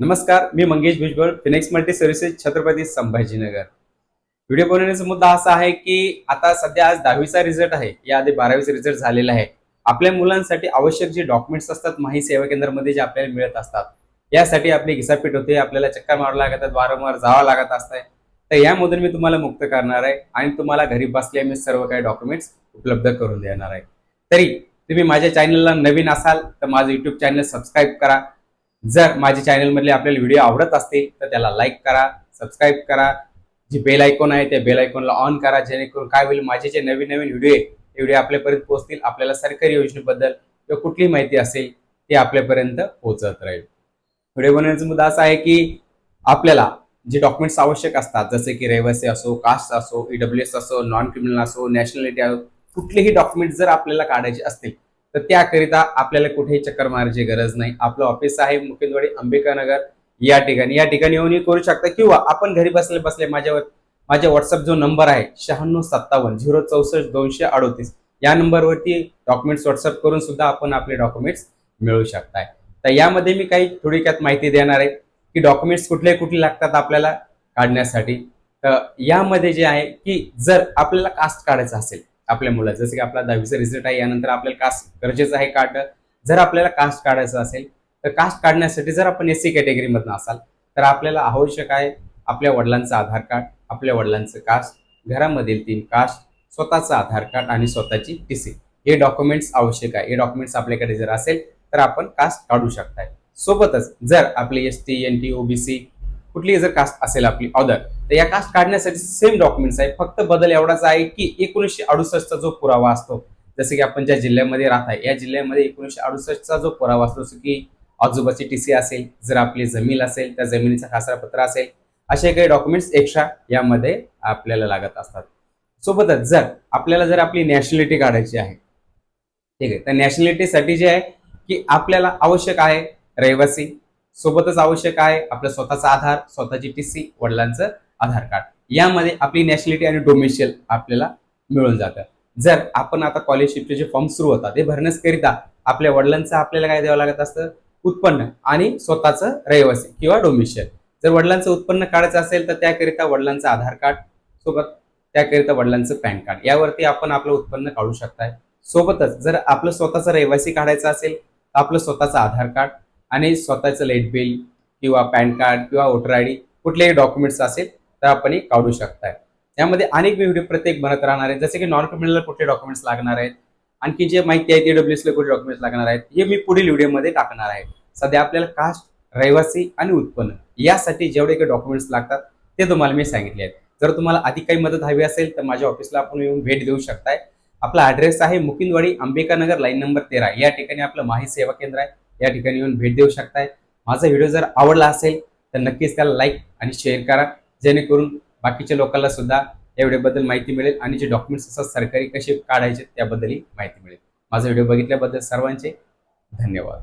नमस्कार मी Mangesh Bhujbal Phoenix multi services Chhatrapati Sambhajinagar. Video बनवण्याचा मुद्दा असा आहे की आता सध्या आज दहावीचा रिझल्ट आहे. याआधी बारावीचा रिझल्ट झालेला आहे. आपल्या मुलांसाठी आवश्यक जे डॉक्युमेंट्स असतात माही सेवा केंद्रामध्ये जे आपल्याला मिळत असतात यासाठी आपली घिसापीठ होते आपल्याला चक्कर मारावं लागतात वारंवार जावं लागत असतंय. तर यामधून मी तुम्हाला मुक्त करणार आहे आणि तुम्हाला घरी बसल्या मी सर्व काही डॉक्युमेंट्स उपलब्ध करून देणार आहे. तरी तुम्ही माझ्या चॅनलला नवीन असाल तर माझं युट्यूब चॅनल सबस्क्राईब करा. जर माझ्या चॅनलमधले आपल्याला व्हिडिओ आवडत असतील तर त्याला लाईक करा सबस्क्राईब करा. जे बेल आयकॉन आहे त्या बेल आयकॉनला ऑन करा जेणेकरून काय होईल माझे जे नवीन नवीन व्हिडिओ आहे ते व्हिडिओ आपल्यापर्यंत पोहोचतील. आपल्याला सरकारी योजनेबद्दल किंवा कुठलीही माहिती असेल ती आपल्यापर्यंत पोहोचत राहील. व्हिडिओ बनवण्याचा मुद्दा असा आहे की आपल्याला जे डॉक्युमेंट्स आवश्यक असतात जसे की रहिवासी असो कास्ट असो ईडब्ल्यू एस असो नॉन क्रिमिनल असो नॅशनॅलिटी असो कुठलेही डॉक्युमेंट जर आपल्याला काढायचे असतील तर त्याकरिता आपल्याला कुठेही चक्कर मारायची गरज नाही. आपलं ऑफिस आहे मुकिंदवाडी अंबिकानगर. या ठिकाणी या ठिकाणी येऊनही करू शकता किंवा आपण घरी बसले बसले माझ्यावर माझ्या व्हॉट्सअप जो नंबर आहे शहाण्णव सत्तावन्न झिरो चौसष्ट दोनशे अडोतीस या नंबरवरती डॉक्युमेंट्स व्हॉट्सअप करून सुद्धा आपण आपले डॉक्युमेंट्स मिळवू शकताय. तर यामध्ये मी काही थोडक्यात माहिती देणार आहे की डॉक्युमेंट्स कुठले कुठले लागतात आपल्याला काढण्यासाठी. तर यामध्ये जे आहे की जर आपल्याला कास्ट काढायचं असेल आपल्या मुलाचं. जसं की आपला दहावीचा रिझल्ट आहे यानंतर आपल्याला कास्ट गरजेचं आहे काढणं जर आपल्याला कास्ट काढायचं असेल तर कास्ट काढण्यासाठी जर आपण एस सी कॅटेगरीमधनं असाल तर आपल्याला आवश्यक आहे आपल्या वडिलांचं आधार कार्ड आपल्या वडिलांचं कास्ट घरामधील तीन कास्ट स्वतःचं आधार कार्ड आणि स्वतःची टी सी हे डॉक्युमेंट्स आवश्यक आहे. हे डॉक्युमेंट्स आपल्याकडे जर असेल तर आपण कास्ट काढू शकताय. सोबतच जर आपली S T N T OBC कुठलीही जर कास्ट असेल आपली ऑदर तर या कास्ट काढण्यासाठी सेम डॉक्युमेंट्स आहे फक्त बदल एवढाच आहे की एकोणीसशे अडुसष्टचा जो पुरावा असतो जसं की आपण ज्या जिल्ह्यामध्ये राहत आहे या जिल्ह्यामध्ये एकोणीसशे अडुसष्टचा जो पुरावा असतो जसं की आजोबाची टी सी असेल जर आपली जमीन असेल त्या जमिनीचा खासरापत्र असेल असे काही डॉक्युमेंट्स एक्स्ट्रा यामध्ये आपल्याला लागत असतात. सोबतच जर आपल्याला जर आपली नॅशनॅलिटी काढायची आहे ठीक आहे तर नॅशनॅलिटीसाठी जे आहे की आपल्याला आवश्यक आहे रहिवासी सोबतच आवश्यक आहे आपलं स्वतःचा आधार स्वतःची टी सी वडिलांचं आधार कार्ड. यामध्ये आपली नॅशनॅलिटी आणि डोमेशियल आपल्याला मिळून जातं. जर आपण आता कॉलेजशिपचे जे फॉर्म सुरू होतात ते भरण्याकरिता आपल्या वडिलांचं आपल्याला काय द्यावं लागत असतं? उत्पन्न आणि स्वतःचं रहिवासी किंवा डोमेशियल जर वडिलांचं उत्पन्न काढायचं असेल तर त्याकरिता वडिलांचं आधार कार्ड सोबत त्याकरिता वडिलांचं पॅन कार्ड. यावरती आपण आपलं उत्पन्न काढू शकताय. सोबतच जर आपलं स्वतःचं रहिवासी काढायचं असेल तर आपलं स्वतःचं आधार कार्ड आणि स्वतःचं लाइट बिल किंवा पॅन कार्ड किंवा वोटर आय डी कुठलेही डॉक्युमेंट्स असेल तर आपण हे काढू शकताय. यामध्ये अनेक व्हिडिओ प्रत्येक बनत राहणार आहेत. जसे की नॉन क्रिमिनलला कुठले डॉक्युमेंट्स लागणार आहेत आणखी जे माहिती आहे ते ला कुठले डॉक्युमेंट्स लागणार आहेत हे मी पुढील व्हिडिओमध्ये टाकणार आहे. सध्या आपल्याला कास्ट रहिवासी आणि उत्पन्न यासाठी जेवढे काही डॉक्युमेंट्स लागतात ते तुम्हाला मी सांगितले आहेत. जर तुम्हाला अधिक काही मदत हवी असेल तर माझ्या ऑफिसला आपण येऊन भेट देऊ शकताय. आपला ॲड्रेस आहे मुकिंदवाडी अंबिकानगर लाईन नंबर तेरा. या ठिकाणी आपलं माही सेवा केंद्र आहे. या ठिकाणी येऊन भेट देऊ शकताय. माझा व्हिडिओ जर आवडला असेल तर नक्कीच त्याला लाईक आणि शेअर करा. जेणेकरून बाकीच्या लोकांना सुद्धा या व्हिडिओबद्दल माहिती मिळेल आणि जे डॉक्युमेंट्स असतात सरकारी कसे काढायचे त्याबद्दलही माहिती मिळेल. माझा व्हिडिओ बघितल्याबद्दल सर्वांचे धन्यवाद.